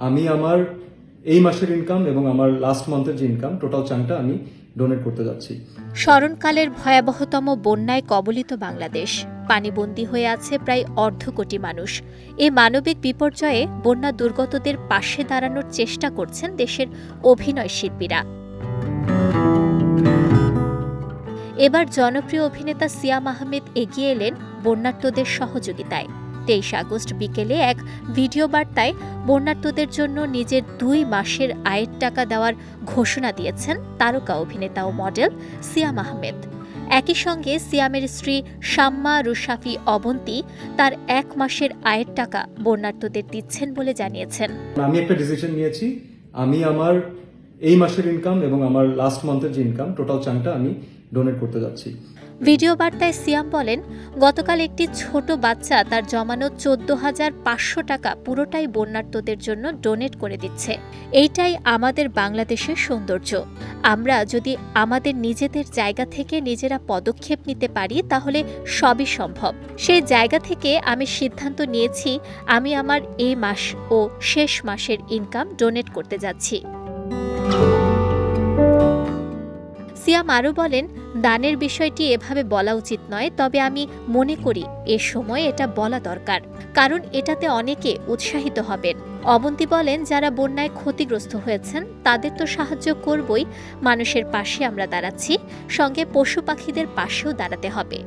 আমি আমার এই মাসের ইনকাম এবং আমার লাস্ট মান্থের যে ইনকাম টোটাল চাংটা আমি ডোনেট করতে যাচ্ছি। স্মরণকালের ভয়াবহতম বন্যায় কবলিত বাংলাদেশ। পানিবন্দী হয়ে আছে প্রায় অর্ধ কোটি মানুষ। এ মানবিক বিপর্যয়ে বন্যা দুর্গতদের পাশে দাঁড়ানোর চেষ্টা করছেন দেশের অভিনয় শিল্পীরা। এবার জনপ্রিয় অভিনেতা সিয়াম আহমেদ এগিয়ে এলেন বন্যার্তদের সহযোগিতায়। তেইশ আগস্ট বিকেলে এক ভিডিও বার্তায় বন্যার্তদের জন্য নিজের দুই মাসের আয়ের টাকা দেওয়ার ঘোষণা দিয়েছেন তারকা অভিনেতা ও মডেল সিয়াম আহমেদ। একই সঙ্গে সিয়ামের স্ত্রী শাম্মা রুশাফি অবন্তি তার এক মাসের আয়ের টাকা বন্যার্তদের দিচ্ছেন বলে জানিয়েছেন। আমি একটা ডিসিশন নিয়েছি। আমি আমার এই মাসের ইনকাম এবং আমার লাস্ট মান্থের যে ইনকাম টোটাল চাংটা আমি ডোনেট করতে যাচ্ছি। ভিডিও বার্তায় সিয়াম বলেন গতকাল একটি ছোট বাচ্চা তার জমানো চোদ্দ হাজার পাঁচশো টাকা পুরোটাই বন্যার্তদের জন্য ডোনেট করে দিচ্ছে। এইটাই আমাদের বাংলাদেশের সৌন্দর্য। আমরা যদি আমাদের নিজেদের জায়গা থেকে নিজেরা পদক্ষেপ নিতে পারি, তাহলে সবই সম্ভব। সেই জায়গা থেকে আমি সিদ্ধান্ত নিয়েছি, আমি আমার এই মাস ও শেষ মাসের ইনকাম ডোনেট করতে যাচ্ছি। সিয়াম আরও বলেন, দানের বিষয়টি এভাবে বলা উচিত নয়, তবে আমি মনে করি এ সময় এটা বলা দরকার, কারণ এটাতে অনেকে উৎসাহিত হবেন। অবন্তি বলেন, যারা বন্যায় ক্ষতিগ্রস্ত হয়েছেন, তাদের তো সাহায্য করবই, মানুষের পাশে আমরা দাঁড়াচ্ছি, সঙ্গে পশু পাখিদের পাশেও দাঁড়াতে হবে।